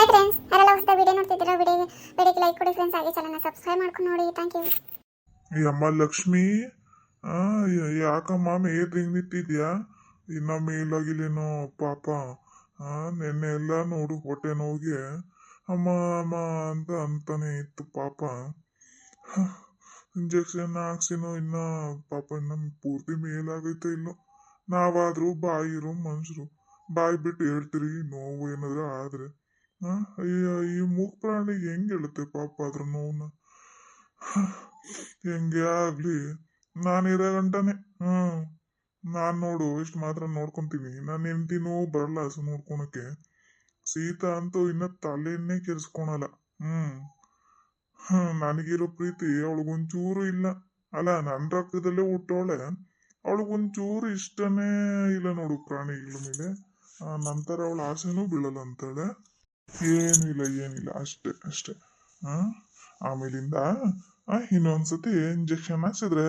Hi friends ಯಾರೆಲ್ಲ ಹೊಸ video ನೋಡ್ತಿದ್ದೀರಾ ವಿಡಿಯೋ ವಿಡಿಯೋಗೆ ಲೈಕ್ ಕೊಡಿ ಫ್ರೆಂಡ್ಸ್ ಹಾಗೆ ಚಾನಲ್ನ ಸಬ್ಸ್ಕ್ರೈಬ್ ಮಾಡ್ಕೊಂಡು ನೋಡಿ. ಥ್ಯಾಂಕ್ ಯು ಅಮ್ಮ ಲಕ್ಷ್ಮಿ. ಆ ಯಾಕಮ್ಮ ಮೇದ್ ನಿಂತಿದ್ಯಾ? ಇನ್ನ ಮೇಲಾಗಿಲ್ಲೇನೋ ಪಾಪ. ನೆನ್ನೆ ಎಲ್ಲ ನೋಡು ಹೊಟ್ಟೆ ನೋವಿಗೆ. ಅಮ್ಮ ಅಮ್ಮ ಅಂತ ಅಂತಾನೆ ಇತ್ತು ಪಾಪ. ಇಂಜೆಕ್ಷನ್ ಹಾಕ್ಸಿನೋ ಇನ್ನ ಪಾಪ ಇನ್ನ ಪೂರ್ತಿ ಮೇಲಾಗೈತೆ ಇಲ್ಲೋ. ನಾವಾದ್ರೂ ಬಾಯಿರು ಮನುಷ್ಯರು. ಬಾಯಿ ಬಿಟ್ಟು ಹೇಳ್ತೀರಿ, ನೋವು ಏನಾದ್ರೂ ಆದ್ರೆ. ಆ ಅಯ್ಯ, ಈ ಮೂಕ್ ಪ್ರಾಣಿಗೆ ಹೆಂಗೆ ಹೇಳುತ್ತೆ ಪಾಪ ಅದ್ರ ನೋವನ್ನ ಹೆಂಗೆ ಆಗ್ಲಿ? ನಾನಿರೋ ಗಂಟನೆ. ಹ್ಮ್. ನಾನ್ ನೋಡು, ಇಷ್ಟು ಮಾತ್ರ ನೋಡ್ಕೊಂತೀನಿ. ನನ್ನ ಹೆಂಡ್ತಿನೂ ಬರಲ್ಲ ಹಸು ನೋಡ್ಕೊಳಕ್ಕೆ. ಸೀತಾ ಅಂತೂ ಇನ್ನ ತಲೆಯನ್ನೇ ಕೆರ್ಸ್ಕೊಳಲ್ಲ ಹ್ಮ್. ಹ್ಮ್ ನನಗಿರೋ ಪ್ರೀತಿ ಅವಳಿಗೊಂಚೂರು ಇಲ್ಲ. ಅಲ್ಲ ನನ್ನ ರಕ್ತದಲ್ಲೇ ಹುಟ್ಟೋಳೆ. ಅವಳಿಗೊಂಚೂರು ಇಷ್ಟನೇ ಇಲ್ಲ ನೋಡು ಪ್ರಾಣಿಗಳ ಮೇಲೆ. ನಂತರ ಅವಳ ಆಸೆನೂ ಬೀಳಲ್ಲ ಅಂತಾಳೆ. ಏನಿಲ್ಲ ಏನಿಲ್ಲ. ಅಷ್ಟೇ ಅಷ್ಟೇ. ಆ ಆಮೇಲಿಂದ ಇನ್ನೊಂದು ಇನ್ನೊಂದ್ಸತಿ ಇಂಜೆಕ್ಷನ್ ಹಾಕ್ಸಿದ್ರೆ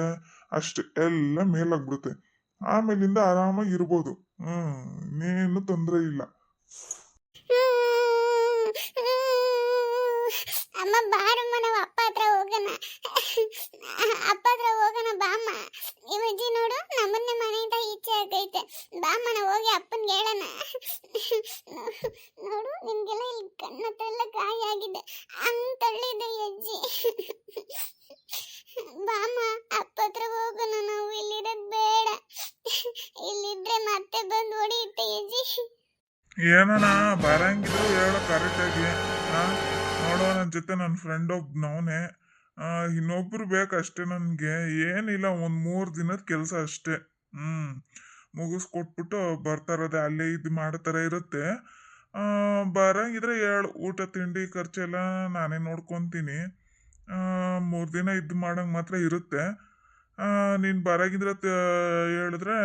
ಅಷ್ಟೇ, ಎಲ್ಲ ಮೇಲಾಗ್ಬಿಡುತ್ತೆ. ಆಮೇಲಿಂದ ಆರಾಮಾಗಿ ಇರ್ಬೋದು. ಹ್ಮ್, ಇನ್ನೇನು ತೊಂದರೆ ಇಲ್ಲ. ಅಮ್ಮ ಬಾರಮ್ಮ ಅಪ್ಪ ಹತ್ರ ಹೋಗೋಣ ಬಾಮ್ಮ ಇವಜ್ಜಿ ನೋಡು ನಮ್ಮನ್ನೇ ಮನೆಯಿಂದ ಈಚೆ ಆಗೈತೆ ಬಾಮ್ಮ ನಾವು ಹೋಗಿ ಅಪ್ಪನ್ಗೆ ಹೇಳೋಣ ನೋಡು ನಿಮ್ಗೆಲ್ಲ ಇಲ್ಲಿ ಕಣ್ಣ ಹತ್ರ ಎಲ್ಲ ಗಾಯ ಆಗಿದೆ ಹಂಗ್ ತಳ್ಳಿದೆ ಈ ಅಜ್ಜಿ ಬಾಮ್ಮ ಅಪ್ಪ ಹತ್ರ ಹೋಗೋಣ ನಾವು ಇಲ್ಲಿರೋದ್ ಬೇಡ ಇಲ್ಲಿದ್ರೆ ಮತ್ತೆ ಬಂದು ಹೊಡೆಯುತ್ತೆ ಈ ಅಜ್ಜಿ ಏನಣ್ಣ, ಬರಂಗಿದ್ರು ಹೇಳೋ, ಕರೆಕ್ಟಾಗಿ. ನೋಡೋ ನನ್ನ ಜೊತೆ ನನ್ನ ಫ್ರೆಂಡ್ ಒಬ್ನವನೇ. ಇನ್ನೊಬ್ರು ಬೇಕಷ್ಟೇ ನನಗೆ. ಏನಿಲ್ಲ, ಒಂದು ಮೂರು ದಿನದ ಕೆಲಸ ಅಷ್ಟೇ. ಹ್ಞೂ ಮುಗಿಸ್ಕೊಟ್ಬಿಟ್ಟು ಬರ್ತಾರದೆ ಅಲ್ಲೇ ಇದು ಮಾಡೋ ಇರುತ್ತೆ. ಬರಂಗಿದ್ರೆ ಹೇಳು, ಊಟ, ತಿಂಡಿ, ಖರ್ಚೆಲ್ಲ ನಾನೇ ನೋಡ್ಕೊತೀನಿ. ಮೂರು ದಿನ ಇದು ಮಾಡೋಂಗೆ ಮಾತ್ರ ಇರುತ್ತೆ. ನೀನು ಬರಂಗಿದ್ರೆ ಹೇಳಿದ್ರೆ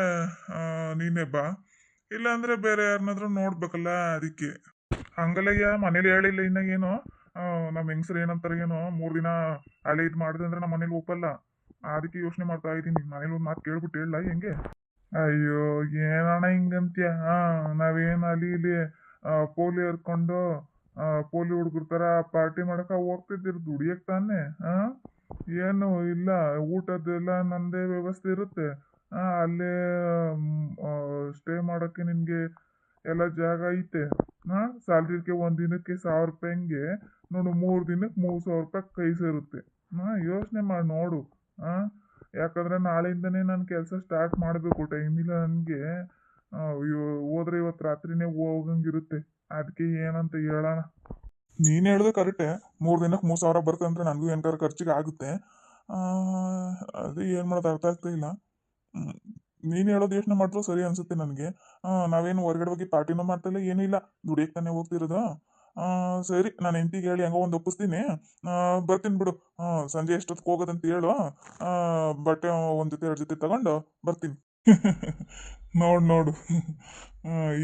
ನೀನೇ ಬಾ. ಇಲ್ಲಾಂದ್ರೆ ಬೇರೆ ಯಾರನ್ನಾದ್ರೂ ನೋಡ್ಬೇಕಲ್ಲ ಅದಕ್ಕೆ. ಹಂಗಲ್ಲಯ್ಯ, ಮನೇಲಿ ಹೇಳಿಲ್ಲ ಇನ್ನ ಏನು? ನಮ್ಮ ಹೆಂಗಸ್ರು ಏನಂತಾರೆ ಏನೋ? ಮೂರು ದಿನ ಹಳೆ ಇದು ಮಾಡಿದೆ ಅಂದ್ರೆ ನಮ್ಮ ಮನೇಲಿ ಒಪ್ಪಲ್ಲ. ಅದಕ್ಕೆ ಯೋಚನೆ ಮಾಡ್ತಾ ಇದ್ದೀನಿ. ಮನೇಲಿ ಒಂದು ಮಾತು ಕೇಳ್ಬಿಟ್ಟು ಹೇಳಲ್ಲ ಹೆಂಗೆ? ಅಯ್ಯೋ, ಏನಣ್ಣ ಹಿಂಗಂತ್ಯ? ಹಾಂ ನಾವೇನು ಅಲ್ಲಿ ಇಲ್ಲಿ ಪೋಲಿ ಹರ್ಕೊಂಡು ಪೋಲಿ ಹುಡುಗರ ಥರ ಪಾರ್ಟಿ ಮಾಡಕ ಹೋಗ್ತಿದ್ದೀರಿ ದುಡಿಯಕ್ಕೆ ತಾನೆ ಏನು ಇಲ್ಲ, ಊಟದ್ದೆಲ್ಲ ನಂದೇ ವ್ಯವಸ್ಥೆ ಇರುತ್ತೆ. ಅಲ್ಲೇ ಸ್ಟೇ ಮಾಡೋಕ್ಕೆ ನಿನಗೆ ಎಲ್ಲ ಜಾಗ ಐತೆ. ಹಾಂ ಸ್ಯಾಲ್ರಿಗೆ ಒಂದು ದಿನಕ್ಕೆ ಸಾವಿರ ರೂಪಾಯಿ ಹಂಗೆ. ನೋಡು, ಮೂರು ದಿನಕ್ಕೆ ಮೂರು ಸಾವಿರ ರೂಪಾಯಿ ಕೈ ಸೇರುತ್ತೆ. ಹಾಂ ಯೋಚನೆ ಮಾಡಿ, ನೋಡು. ಹಾಂ ಯಾಕಂದ್ರೆ ನಾಳೆಯಿಂದನೇ ನಾನು ಕೆಲಸ ಸ್ಟಾರ್ಟ್ ಮಾಡಬೇಕು ಟೈಮಿಲ್ಲ ನನಗೆ. ಹೋದ್ರೆ ಇವತ್ತು ರಾತ್ರಿನೇ ಹೋಗಂಗಿರುತ್ತೆ. ಅದಕ್ಕೆ ಏನಂತ ಹೇಳೋಣ. ನೀನು ಹೇಳಿದ್ರೆ ಕರೆಕ್ಟೇ ಮೂರು ದಿನಕ್ಕೆ ಮೂರು ಸಾವಿರ ಬರುತ್ತೆ ಅಂದರೆ ನನಗೂ ಏನಾರು ಖರ್ಚಿಗೆ ಆಗುತ್ತೆ. ಅದೇ ಏನು ಮಾಡೋದು ಅರ್ಥ ಆಗ್ತಾ ಇಲ್ಲ. ನೀನು ಹೇಳೋದು ಯೋಚನೆ ಮಾಡಿದ್ರು ಸರಿ ಅನ್ಸುತ್ತೆ ನನಗೆ. ನಾವೇನು ಹೊರಗಡೆ ಹೋಗಿ ಪಾರ್ಟಿನೂ ಮಾಡ್ತಿಲ್ಲ ಏನಿಲ್ಲ ದುಡಿಯಕ್ಕೆ ತಾನೇ ಹೋಗ್ತಿರೋದು. ಸರಿ, ನಾನು ಹೆಂಡತಿಗೆ ಹೇಳಿ ಹೆಂಗೋ ಒಂದು ಒಪ್ಪಿಸ್ತೀನಿ. ಬರ್ತೀನಿ ಬಿಡು. ಸಂಜೆ ಎಷ್ಟೊತ್ತಿಗೆ ಹೋಗೋದಂತ ಹೇಳು. ಬಟ್ಟೆ ಒಂದು ಜೊತೆ, ಎರಡು ಜೊತೆ ತಗೊಂಡು ಬರ್ತೀನಿ. ನೋಡು ನೋಡು.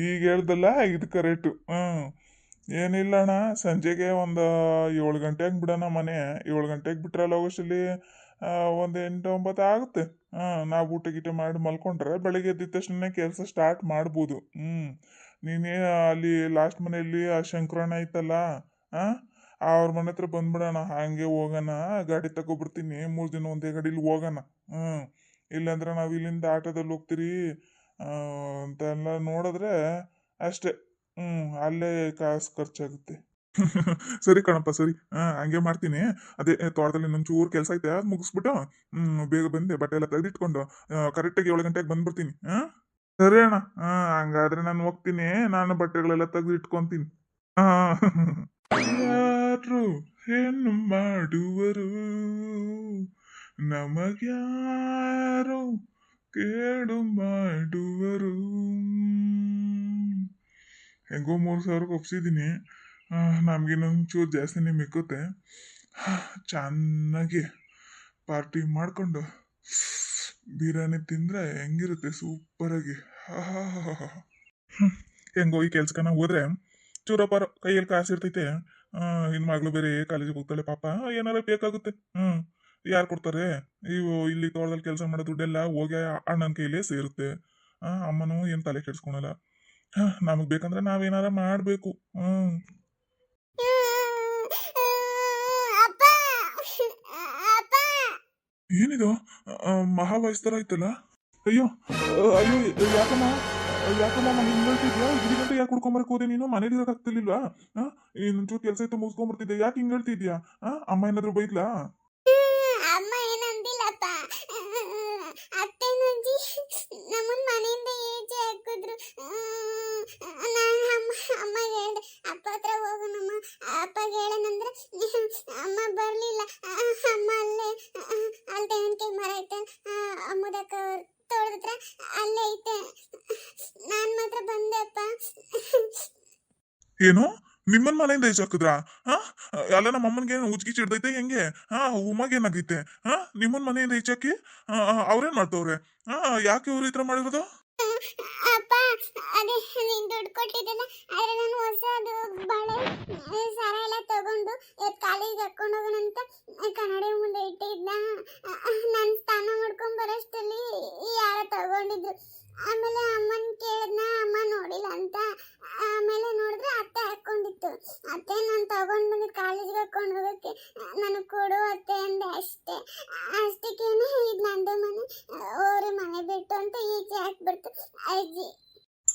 ಈಗ ಹೇಳ್ದಲ್ಲ ಇದು ಕರೆಕ್ಟು ಹ್ಞೂ ಏನಿಲ್ಲ ಅಣ್ಣ, ಸಂಜೆಗೆ ಒಂದು ಏಳು ಗಂಟೆಗೆ ಬಿಡೋಣ ಮನೆ. ಏಳು ಗಂಟೆಗೆ ಬಿಟ್ರೆ ಅಲ್ಲಿ ಹೋಗೋಷ್ಟಲ್ಲಿ ಒಂದು ಎಂಟು ಒಂಬತ್ತು ಆಗುತ್ತೆ. ಹಾಂ ನಾವು ಊಟ ಗೀಟ ಮಾಡಿ ಮಲ್ಕೊಂಡ್ರೆ ಬೆಳಗ್ಗೆ ಎದ್ದ ತಕ್ಷಣ ಕೆಲಸ ಸ್ಟಾರ್ಟ್ ಮಾಡ್ಬೋದು. ಹ್ಞೂ ನೀನೇ ಅಲ್ಲಿ ಲಾಸ್ಟ್ ಮನೆಯಲ್ಲಿ ಆ ಶಂಕರಣ್ಣ ಐತಲ್ಲ ಹಾಂ ಅವ್ರ ಮನೆ ಹತ್ರ ಬಂದ್ಬಿಡೋಣ, ಹಾಗೆ ಹೋಗೋಣ, ಗಾಡಿ ತಗೊಬಿಡ್ತೀನಿ ಮೂರು ದಿನ ಒಂದೇ ಗಾಡೀಲಿ ಹೋಗೋಣ. ಹ್ಞೂ ಇಲ್ಲಾಂದ್ರೆ ನಾವು ಇಲ್ಲಿಂದ ಆಟೋದಲ್ಲಿ ಹೋಗ್ತೀರಿ ಅಂತೆಲ್ಲ ನೋಡಿದ್ರೆ ಅಷ್ಟೇ. ಹ್ಞೂ ಅಲ್ಲೇ ಕಾಸು ಖರ್ಚಾಗುತ್ತೆ. ಸರಿ ಕಣಪ್ಪ, ಸರಿ. ಹಂಗೆ ಮಾಡ್ತೀನಿ. ಅದೇ ತೋಟದಲ್ಲಿ ಒಂಚೂರು ಕೆಲಸ ಐತೆ, ಅದು ಮುಗಿಸ್ಬಿಟ್ಟು ಬೇಗ ಬಂದೆ, ಬಟ್ಟೆ ಎಲ್ಲ ತೆಗೆದಿಟ್ಕೊಂಡು ಕರೆಕ್ಟಾಗಿ ಏಳು ಗಂಟೆಗೆ ಬಂದ್ಬಿಡ್ತೀನಿ. ಹಾಂ ಸರಿ ಅಣ್ಣ. ಹಾಂ ಹಂಗಾದ್ರೆ ನಾನು ಹೋಗ್ತೀನಿ, ನಾನು ಬಟ್ಟೆಗಳೆಲ್ಲ ತೆಗೆದು ಇಟ್ಕೊಂತೀನಿ ಹಾಂ ಯಾರು ಏನು ಮಾಡುವರು? ನಮಗ್ಯಾರು ಕೇಡು ಮಾಡುವರು? ಹೆಂಗೋ ಮೂರು ಸಾವಿರಕ್ಕೆ ಒಪ್ಸಿದ್ದೀನಿ. ನಮಗಿನ್ನೊಂಚೂರು ಜಾಸ್ತಿನೇ ಮಿಕ್ಕುತ್ತೆ. ಚೆನ್ನಾಗಿ ಪಾರ್ಟಿ ಮಾಡಿಕೊಂಡು ಬಿರಿಯಾನಿ ತಿಂದರೆ ಹೆಂಗಿರುತ್ತೆ? ಸೂಪರಾಗಿ ಹೆಂಗೋ ಈ ಕೆಲ್ಸಕ್ಕೆ ಹೋದ್ರೆ ಚೂರಪ್ಪಾರ ಕೈಯಲ್ಲಿ ಕಾಸು ಇರ್ತೈತೆ. ಇನ್ನು ಮಗಳು ಬೇರೆ ಕಾಲೇಜಿಗೆ ಹೋಗ್ತಾಳೆ ಪಾಪ. ಏನಾರ ಬೇಕಾಗುತ್ತೆ. ಹ್ಞೂ ಯಾರು ಕೊಡ್ತಾರೆ? ಇವು ಇಲ್ಲಿ ತೋಟದಲ್ಲಿ ಕೆಲಸ ಮಾಡೋ ದುಡ್ಡೆಲ್ಲ ಹೋಗಿ ಅಣ್ಣನ ಕೈಲೇ ಸೇರುತ್ತೆ. ಅಮ್ಮನೂ ಏನು ತಲೆ ಕೆಡ್ಸ್ಕೊಳಲ್ಲ. ನಮಗೆ ಬೇಕಂದ್ರೆ ನಾವೇನಾರ ಮಾಡಬೇಕು. ಹ್ಞೂ ಏನಿದು? ಮಹಾ ಮಹಾವಯಸ್ ಥರ ಐತಲ್ಲ ಅಯ್ಯೋ ಅಯ್ಯೋ ಯಾಕಮ್ಮ? ಯಾಕಮ್ಮ, ನಾನು ಹಿಂಗೆ ಹೇಳ್ತಿದ್ಯಾ? ಇಲ್ಲಿ ಗಂಟೆ ಯಾಕೆ ಹುಡ್ಕೊಂಬರಕ್ ಹೋದೆ ನೀನು? ಮನೇಲಿ ಇರೋಕ್ಕಾಗ್ತಿರ್ಲಿಲ್ವಾ ಹಾ ಇನ್ನೊಂಚೂರು ಕೆಲಸ ಇತ್ತು ಮುಗಿಸ್ಕೊಂಬರ್ತಿದ್ದೆ ಯಾಕೆ ಹಿಂಗಳ್ತಿದ್ಯಾ ಅಮ್ಮ ಏನಾದ್ರು ಬೈದ್ಲಾ ಅಮ್ಮ ಏನಂದಿಲ್ಲಪ್ಪ ಅತ್ತೆನಜ್ಜಿ ನಮ್ಮನ್ ಮನೆಯಿಂದ ಈಚೆ ಹಾಕಿದ್ರು ನಾನು ಅಮ್ಮ ಅಮ್ಮಗೆ ಹೇಳ್ದೆ ಅಪ್ಪ ಹತ್ರ ಹೋಗೋಣಮ್ಮ ಅಪ್ಪಗೆ ಹೇಳನಂದ್ರೆ ಅಮ್ಮ ಬರಲಿಲ್ಲ ಅಮ್ಮ ಅಲ್ಲೇ ಅಲ್ಲಿ ತೆಂಗಿನಕಾಯಿ ಮರ ಐತೆ ಅಮ್ಮದಕ್ಕ ತೋಟದ ಅಲ್ಲೇ ಐತೆ. ಮಾತ್ರ ಬಂದೆಪ್ಪ. ಏನು? ನಿಮ್ಮನ್ ಮನೆಯಿಂದ ಈಚೆ ಹಾಕಿದ್ರ? ಹಾ? ಅಲ್ಲ, ನಮ್ಮ ಅಮ್ಮನ್ಗೆ ಉಚ್ಕಿ ಚಿಡ್ದೈತೆ ಹೆಂಗೆ? ಹಾ? ಉಮಗೆ ಏನಾಗೈತೆ? ಹಾ? ನಿಮ್ಮನ್ ಮನೆಯಿಂದ ಈಚೆ ಅವ್ರೇನ್ ಮಾಡ್ತವ್ರೆ? ಹಾ, ಯಾಕೆ ಇವ್ರ ಈ ತರ ಮಾಡಿರೋದು? ಅಪ್ಪ, ಅದೇ ನೀನು ದುಡ್ಡು ಕೊಟ್ಟಿದ್ದಲ್ಲ, ಆದರೆ ನಾನು ಹೊಸದು ಬಳೆ ಸರ ಎಲ್ಲ ತಗೊಂಡು ಇವತ್ತು ಕಾಲೇಜ್ಗೆ ಹಾಕೊಂಡು ಹೋಗೋಣ ಅಂತ ಕನ್ನಡಿ ಮುಂದೆ ಇಟ್ಟಿದ್ದ ನಾನು ಸ್ನಾನ ಮಾಡ್ಕೊಂಡು ಬರೋಷ್ಟರಲ್ಲಿ ಯಾರೋ ತಗೊಂಡಿದ್ರು. ಆಮೇಲೆ ಅಮ್ಮನ್ ಕೇಳಿದ್ನ, ಅಮ್ಮ ನೋಡಿಲ್ಲ ಅಂತ. ಆಮೇಲೆ ನೋಡಿದ್ರೆ ಅತ್ತೆ ಹಾಕೊಂಡಿತ್ತು. ಅತ್ತೆ ನಾನು ತಗೊಂಡ್ ಬಂದು ಕಾಲೇಜ್ಗೆ ಹಾಕೊಂಡು ಹೋಗಕ್ಕೆ ನನಗೆ ಕೊಡು ಅತ್ತೆ ಅಂದೆ. ಅಷ್ಟೇ. ಅಷ್ಟಕ್ಕೇನೆ ಇದು ನಂದು ಮನೆ. ಅವ್ರ ಮನೆ ಬಿಟ್ಟು ಅಂತ ಈಚೆ ಹಾಕ್ಬಿಡ್ತು ಅಜ್ಜಿ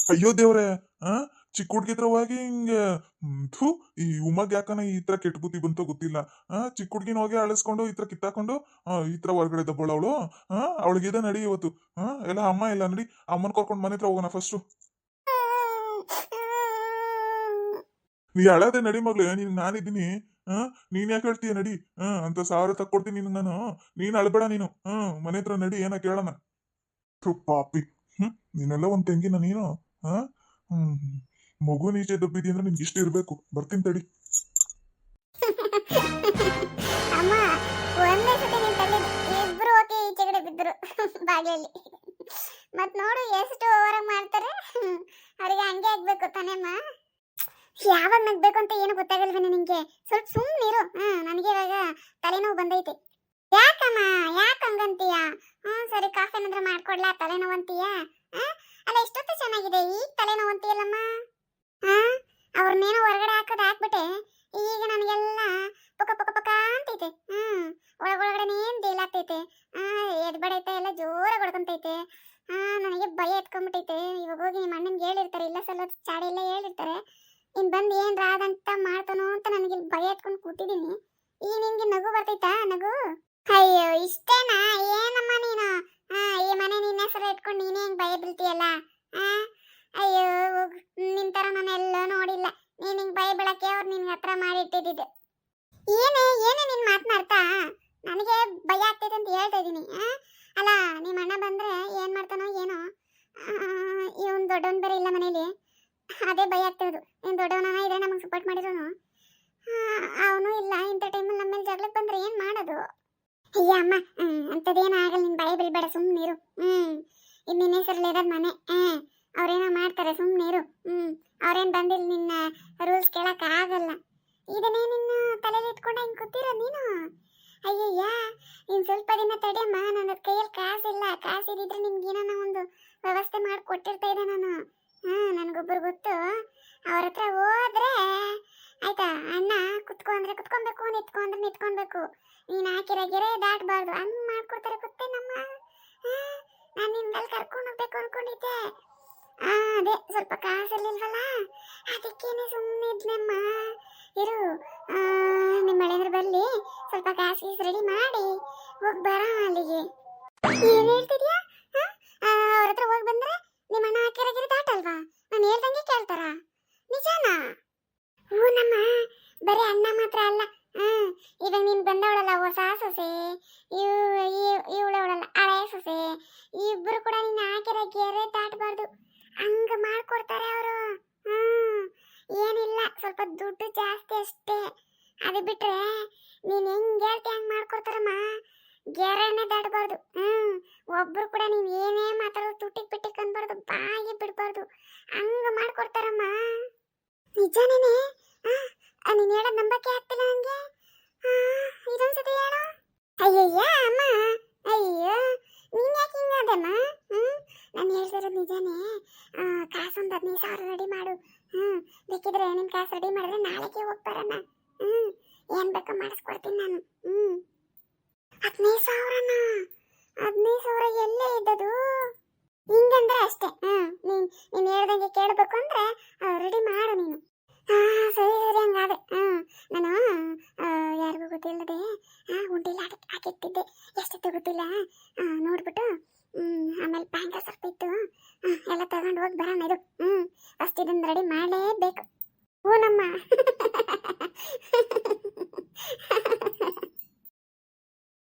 ಅಯ್ಯೋ ದೇವ್ರೆ, ಆ? ಚಿಕ್ಕ ಹುಡ್ಗಿತ್ರ ಹೋಗಿ ಹಿಂಗೆ ಥೂ, ಈ ಉಮಗ್ ಯಾಕನ ಈ ತರ ಕೆಟ್ಟ ಬುದ್ಧಿ ಬಂತೋ ಗೊತ್ತಿಲ್ಲ. ಆ ಚಿಕ್ಕ ಹುಡ್ಗಿನ ಹೋಗಿ ಅಳಿಸ್ಕೊಂಡು ಈ ತರ ಕಿತ್ತಾಕೊಂಡು ಈ ತರ ಹೊರಗಡೆ ದಬ್ಬಳ ಅವಳು. ಆ ಅವಳಿಗಿದೆ ನಡಿ ಇವತ್ತು. ಹಾ ಎಲ್ಲ ಅಮ್ಮ ಇಲ್ಲ ನಡಿ, ಅಮ್ಮನ ಕರ್ಕೊಂಡು ಮನೆ ಹತ್ರ ಹೋಗೋಣ ಫಸ್ಟು ನೀ ಅಳದೆ ನಡಿ ಮಗ್ಳು, ನೀನ್ ನಾನಿದ್ದೀನಿ. ಹಾ ನೀನ್ ಯಾಕೆ ಹೇಳ್ತೀಯ ನಡಿ. ಆ, ಅಂತ ಸಾವಿರ ತಕ್ಕೊಡ್ತೀನಿ ನೀನು ನಾನು. ನೀನ್ ಅಳಬೇಡ ನೀನು. ಹ್ಮ್ ಮನೆ ಹತ್ರ ನಡಿ, ಏನ ಕೇಳೋಣ. ಪಾಪಿ. ಹ್ಮ್, ನೀನೆಲ್ಲ ಒಂದ್ ತೆಂಗಿನ ನೀನು. ಮಗು ನೀಚೆ ಅಂದ್ರೆ ನಿನ್ಗೆ ಇಷ್ಟ ಇರಬೇಕು. ಬರ್ತೀನಿ ತಡಿ. ಅಮ್ಮ, ಒಂದೇ ಸತಿ ಇಬ್ರು ಹೋಗಿ ಈಚೆ ಕಡೆ ಬಿದ್ರು ಬಾಗಿಲಲ್ಲಿ. ಮತ್ ನೋಡು, ಎಷ್ಟು ಓವರ್ ಮಾಡ್ತಾರೆ. ಅವ್ರಿಗೆ ಹಂಗೆ ಆಗ್ಬೇಕು ತಾನೇಮ್ಮ ಯಾವಾಗ ನಗ್ಬೇಕು ಅಂತ ಏನು ಗೊತ್ತಾಗಲ್ವೇನೆ ನಿಂಗೆ ಸ್ವಲ್ಪ ಸುಮ್ಮನಿರು ಹಾ ನನಗೆ ಇವಾಗ ತಲೆನೋವು ಬಂದೈತೆ. ಯಾಕಮ್ಮ? ಯಾಕೆ ಹ್ಮ್, ಸರಿ, ಕಾಫಿ ಏನಾದ್ರೂ ಮಾಡ್ಕೊಡ್ಲಾ? ತಲೆನೋವು ಅಂತೀಯ? ಆ? ಅಲ್ಲ, ಇಷ್ಟೊತ್ತು ಚೆನ್ನಾಗಿದೆ. ಈಗ ತಲೆನೋವು ಅಂತೀಯಲ್ಲಮ್ಮ ಹಾ ಅವ್ರನ್ನೇನೋ ಹೊರಗಡೆ ಹಾಕೋದು ಹಾಕ್ಬಿಟ್ಟೆ. ಈಗ ನನಗೆಲ್ಲ ಪಕ ಪಕ ಪಕ ಅಂತೈತೆ ಹ್ಮ್ ಒಳಗೊಳಗಡೆ ಏನ್ ದೇಲಾಗ್ತೈತೆ ಆ, ಎದ್ಬಡೈತೆ, ಎಲ್ಲ ಜೋರಾಗಿ ಹೊಡ್ಕೊಂತೈತೆ. ಆ, ನನಗೆ ಭಯ ಎತ್ಕೊಂಡ್ಬಿಟ್ಟೈತೆ ಇವಾಗ ಹೋಗಿ ನಿಮ್ಮ ಅಣ್ಣನಿಗೆ ಹೇಳಿರ್ತಾರೆ. ಇಲ್ಲ ಸಲ ಚಾಡಿ ಎಲ್ಲ ಹೇಳಿರ್ತಾರೆ. ಇನ್ ಬಂದು ಏನ್ರ ರಾದಂತ ಮಾಡ್ತಾನೋ ಅಂತ ನನಗೆ ಭಯ ಎತ್ಕೊಂಡು ಕೂತಿದ್ದೀನಿ. ಈಗ ನಿನ್ಗೆ ನಗು ಬರ್ತೈತಾ, ನಗು? ಅಯ್ಯೋ, ಇಷ್ಟೇನಾ? ಏನಮ್ಮ ನೀನು? ಆ, ಈ ಮನೆ ನಿನ್ನ ಹೆಸರು ಇಟ್ಕೊಂಡು ನೀನೇ ಹೆಂಗ್ ಭಯ ಬೀಳ್ತೀಯಲ್ಲ? ಆ? ಅಯ್ಯೋ. ನಿನ್ ತರ ನಾನು ಎಲ್ಲೋ ನೋಡಿಲ್ಲ. ನೀನ್ ಹಿಂಗ್ ಭಯ ಬೀಳಕ್ಕೆ ಅವ್ರು ನಿನ್ ಹತ್ರ ಮಾಡಿಟ್ಟಿದ್ದು ಏನೇ ಏನೇ ನಿನ್ ಮಾತನಾಡ್ತಾ ನನಗೆ ಭಯ ಆಗ್ತೈತೆ ಅಂತ ಹೇಳ್ತಾ ಇದ್ದೀನಿ? ಅಲ್ಲ, ನಿಮ್ಮ ಅಣ್ಣ ಬಂದ್ರೆ ಏನ್ ಮಾಡ್ತಾನೋ ಏನೋ? ಇವನ್ ದೊಡ್ಡವನ್ ಬೇರೆ ಇಲ್ಲ ಮನೇಲಿ. ಅದೇ ಭಯ ಆಗ್ತಿರೋದು ನಿನ್ ದೊಡ್ಡವನ ಇದ್ರೆ ನಮಗೆ ಸಪೋರ್ಟ್ ಮಾಡಿರೋನು? ಅವನು ಇಲ್ಲ ಇಂಥ ಟೈಮಲ್ಲಿ ನಮ್ಮ ಮೇಲೆ ಜಗಳಕ್ಕೆ ಬಂದ್ರೆ ಏನ್ ಮಾಡೋದು ಅಯ್ಯ ಅಮ್ಮ ಅಂಥದ್ದೇನು ಆಗಲ್ಲ, ನಿನ್ ಭಯ ಬೀಳ್ಬೇಡ ಸುಮ್ಮನೆ ಇರು. ಹ್ಮ್ ಇದು ನಿನ್ನ ಹೆಸರಲ್ಲಿ ಇರೋದು ಮನೆ. ಹ್ಮ್, ಅವ್ರೇನೋ ಮಾಡ್ತಾರೆ ಸುಮ್ಮನೆ ಇರು. ಹ್ಮ್, ಅವ್ರೇನ್ ಬಂದಿಲ್ಲ ನಿನ್ನ ರೂಲ್ಸ್ ಕೇಳಕ್ ಆಗಲ್ಲ. ಇದನ್ನೇ ನಿನ್ನ ತಲೆಯಲ್ಲಿ ಇಟ್ಕೊಂಡ ಹಿಂಗ್ ಕೂತಿರೋ ನೀನು? ಅಯ್ಯಯ್ಯ, ನೀನ್ ಸ್ವಲ್ಪ ದಿನ ತಡಿಯಮ್ಮ ನನ್ನ ಕೈಯಲ್ಲಿ ಕಾಸಿಲ್ಲ ಕಾಸಿದ್ರೆ ನಿಮ್ಗೆ ಏನೋ ಒಂದು ವ್ಯವಸ್ಥೆ ಮಾಡಿ ಕೊಟ್ಟಿರ್ತಾ ಇದ್ದೆ ನಾನು. ಹಾ ನನ್ಗೊಬ್ರು ಗೊತ್ತು. ಅವ್ರ ಹತ್ರ ಹೋದ್ರೆ ಆಯ್ತಾ? ಅಣ್ಣ ಕುತ್ಕೊ ಅಂದ್ರೆ ಕುತ್ಕೊಬೇಕು ನಿತ್ಕೊ ಅಂದ್ರೆ ನಿತ್ಕೊಬೇಕು ನೀನ್ ಹಾಕಿರೋ ಗೆರೆ ದಾಟಬಾರ್ದು. ಹಂಗ್ ಮಾಡ್ಕೊಡ್ತಾರೆ ಗೊತ್ತೇ ನಮ್ಮ? ನಾನು ನಿಮ್ದಲ್ಲಿ ಕರ್ಕೊಂಡು ಹೋಗ್ಬೇಕು ಅನ್ಕೊಂಡಿದ್ದೆ. ಆ ಅದೇ, ಸ್ವಲ್ಪ ಕಾಸಲ್ಲಿಲ್ವಲ್ಲ ಅದಕ್ಕೇನೆ ಸುಮ್ಮನೆ ಇದ್ನಮ್ಮ ಇರು ನಿಮ್ಮ ಮಳೆಂದ್ರೆ ಬರ್ಲಿ. ಸ್ವಲ್ಪ ಕಾಸು ರೆಡಿ ಮಾಡಿ ಹೋಗಿ ಬರ ಅಲ್ಲಿಗೆ. ಏನ್ ಹೇಳ್ತಿದ್ಯಾ? ಅವ್ರ ಹತ್ರ ಹೋಗಿ ಬಂದ್ರೆ ನಿಮ್ಮ ಅಣ್ಣ ಹಾಕಿರೋ ದಾಟಲ್ವಾ? ನಾನು ಹೇಳ್ದಂಗೆ ಕೇಳ್ತಾರ? ನಿಜಾನಾ? ಹ್ಞೂ ನಮ್ಮ ಬರೀ ಅಣ್ಣ ಮಾತ್ರ ಅಲ್ಲ, ಹ್ಮ್, ಇವಾಗ ನೀನು ಬಂದವಳಲ್ಲ ಹೊಸ ಸೊಸೆ ಇವಳವಳಲ್ಲ ಹಳೆ ಸೊಸೆ ಇಬ್ಬರು ಕೂಡ ನೀನು ಹಾಕಿರೋ ಗೆರೆ ದಾಟಬಾರ್ದು. ಹಂಗ ಮಾಡ್ಕೊಡ್ತಾರೆ ಅವರು, ಹ್ಮ್, ಏನಿಲ್ಲ, ಸ್ವಲ್ಪ ದುಡ್ಡು ಜಾಸ್ತಿ ಅಷ್ಟೇ. ಅದು ಬಿಟ್ರೆ ನೀನು ಹೆಂಗೆ ಹೇಳ್ತಿ ಹೆಂಗೆ ಮಾಡ್ಕೊಡ್ತಾರಮ್ಮ? ಗೆರೆನೆ ದಾಟಬಾರ್ದು, ಹ್ಮ್, ಒಬ್ರು ಕೂಡ ನೀನು ಏನೇ ಮಾತಾಡೋದು ತುಟಿಕ್ ಪಿಟಿಕ್ ಅನ್ಬಾರ್ದು ಬಾಯಿ ಬಿಡಬಾರ್ದು. ಹಂಗ ಮಾಡ್ಕೊಡ್ತಾರಮ್ಮ. ನಿಜಾನೇನೆ? ಆ, ನೀನ್ ಹೇಳೋದ್ ನಂಬಕ್ಕೆ ಆಗ್ತಿಲ್ಲ ನಂಗೆ? ಇದೊಂದ್ಸತಿ ಹೇಳು. ಅಯ್ಯಯ್ಯ ಅಮ್ಮ. ಅಯ್ಯೋ ನೀನ್ ಯಾಕೆ ಹಿಂಗಾದಮ್ಮ ಹ್ಮ್? ನಾನು ಹೇಳ್ತಿರೋದು ನಿಜಾನೇ? ಕಾಸು ಒಂದು ಹದಿನೈದು ಸಾವಿರ ರೆಡಿ ಮಾಡು. ಹ್ಞೂ ಬೇಕಿದ್ರೆ ನಿನ್ನ ಕಾಸು ರೆಡಿ ಮಾಡಿದ್ರೆ ನಾಳೆಗೆ ಹೋಗ್ಬಾರಣ್ಣ ಹ್ಞೂ ಏನು ಬೇಕೋ ಮಾಡಿಸ್ಕೊಡ್ತೀನಿ ನಾನು. ಹ್ಞೂ ಹದಿನೈದು ಸಾವಿರನ? ಹದಿನೈದು ಸಾವಿರ ಎಲ್ಲೇ ಇದ್ದದು ಹಿಂಗಂದ್ರೆ ಅಷ್ಟೇ. ಹ್ಮ್ ನೀನ್ ನೀನ್ ಹೇಳ್ದಂಗೆ ಕೇಳ್ಬೇಕು ಅಂದ್ರೆ ರೆಡಿ ಮಾಡು ನೀನು. ಹಾ ಸರಿ ಸರಿ ಹಂಗಾದ್ರೆ. ಹ್ಮ್ ನಾನು ಆ, ಯಾರಿಗೂ ಗೊತ್ತಿಲ್ಲದೆ ಹಾ ಉಂಡಿಲ್ಲ ಹಾಕಿಟ್ಟಿದ್ದೆ. ಎಷ್ಟಿತ್ತು ಗೊತ್ತಿಲ್ಲ.